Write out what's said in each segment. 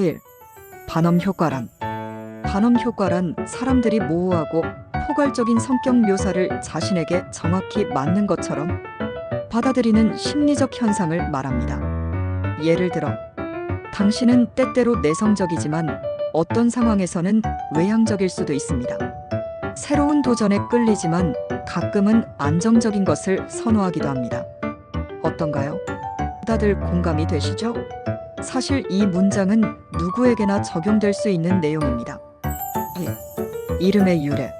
1. 반엄 효과란 반엄 효과란 사람들이 모호하고 포괄적인 성격 묘사를 자신에게 정확히 맞는 것처럼 받아들이는 심리적 현상을 말합니다. 예를 들어 당신은 때때로 내성적이지만 어떤 상황에서는 외향적일 수도 있습니다. 새로운 도전에 끌리지만 가끔은 안정적인 것을 선호하기도 합니다. 어떤가요? 다들 공감이 되시죠? 사실 이 문장은 누구에게나 적용될 수 있는 내용입니다. 일. 이름의 유래.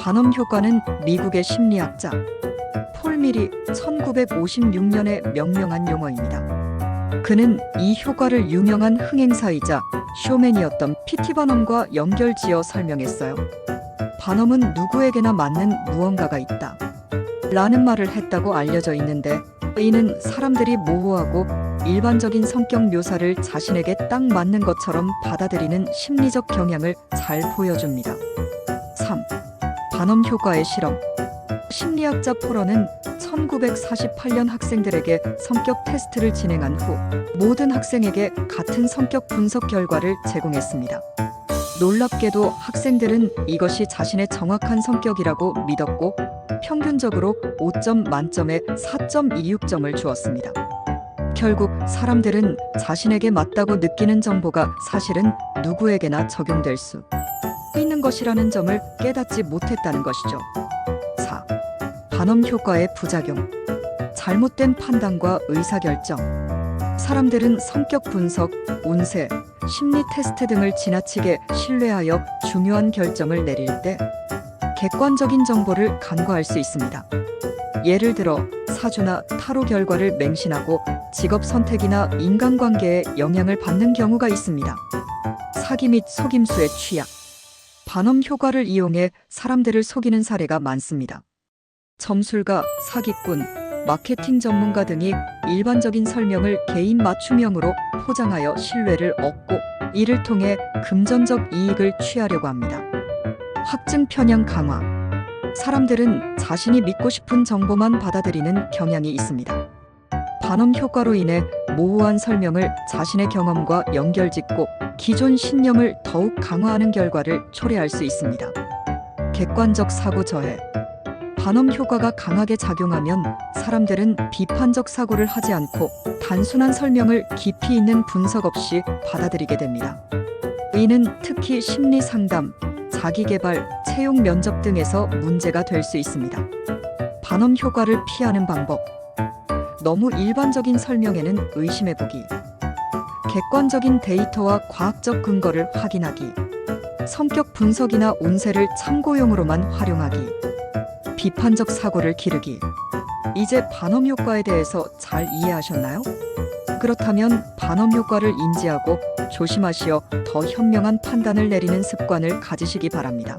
반엄 효과는 미국의 심리학자 폴 밀이 1956년에 명명한 용어입니다. 그는 이 효과를 유명한 흥행사이자 쇼맨이었던 피티 바넘과 연결지어 설명했어요. 반엄은 누구에게나 맞는 무언가가 있다. 라는 말을 했다고 알려져 있는데 이는 사람들이 모호하고 일반적인 성격 묘사를 자신에게 딱 맞는 것처럼 받아들이는 심리적 경향을 잘 보여줍니다. 3. 반엄 효과의 실험. 심리학자 포러는 1948년 학생들에게 성격 테스트를 진행한 후 모든 학생에게 같은 성격 분석 결과를 제공했습니다. 놀랍게도 학생들은 이것이 자신의 정확한 성격이라고 믿었고 평균적으로 5점 만점에 4.26점을 주었습니다. 결국 사람들은 자신에게 맞다고 느끼는 정보가 사실은 누구에게나 적용될 수 있는 것이라는 점을 깨닫지 못했다는 것이죠. 4. 반엄 효과의 부작용. 잘못된 판단과 의사결정. 사람들은 성격 분석, 운세, 심리 테스트 등을 지나치게 신뢰하여 중요한 결정을 내릴 때 객관적인 정보를 간과할 수 있습니다. 예를 들어 사주나 타로 결과를 맹신하고 직업 선택이나 인간관계에 영향을 받는 경우가 있습니다. 사기 및 속임수의 취약. 반엄 효과를 이용해 사람들을 속이는 사례가 많습니다. 점술가, 사기꾼, 마케팅 전문가 등이 일반적인 설명을 개인 맞춤형으로 포장하여 신뢰를 얻고 이를 통해 금전적 이익을 취하려고 합니다. 확증 편향 강화. 사람들은 자신이 믿고 싶은 정보만 받아들이는 경향이 있습니다. 반엄 효과로 인해 모호한 설명을 자신의 경험과 연결짓고 기존 신념을 더욱 강화하는 결과를 초래할 수 있습니다. 객관적 사고 저해. 반엄 효과가 강하게 작용하면 사람들은 비판적 사고를 하지 않고 단순한 설명을 깊이 있는 분석 없이 받아들이게 됩니다. 이는 특히 심리 상담, 자기 개발, 채용 면접 등에서 문제가 될 수 있습니다. 반엄 효과를 피하는 방법. 너무 일반적인 설명에는 의심해 보기. 객관적인 데이터와 과학적 근거를 확인하기. 성격 분석이나 운세를 참고용으로만 활용하기. 비판적 사고를 기르기. 이제 반엄 효과에 대해서 잘 이해하셨나요? 그렇다면 반엄 효과를 인지하고 조심하시어 더 현명한 판단을 내리는 습관을 가지시기 바랍니다.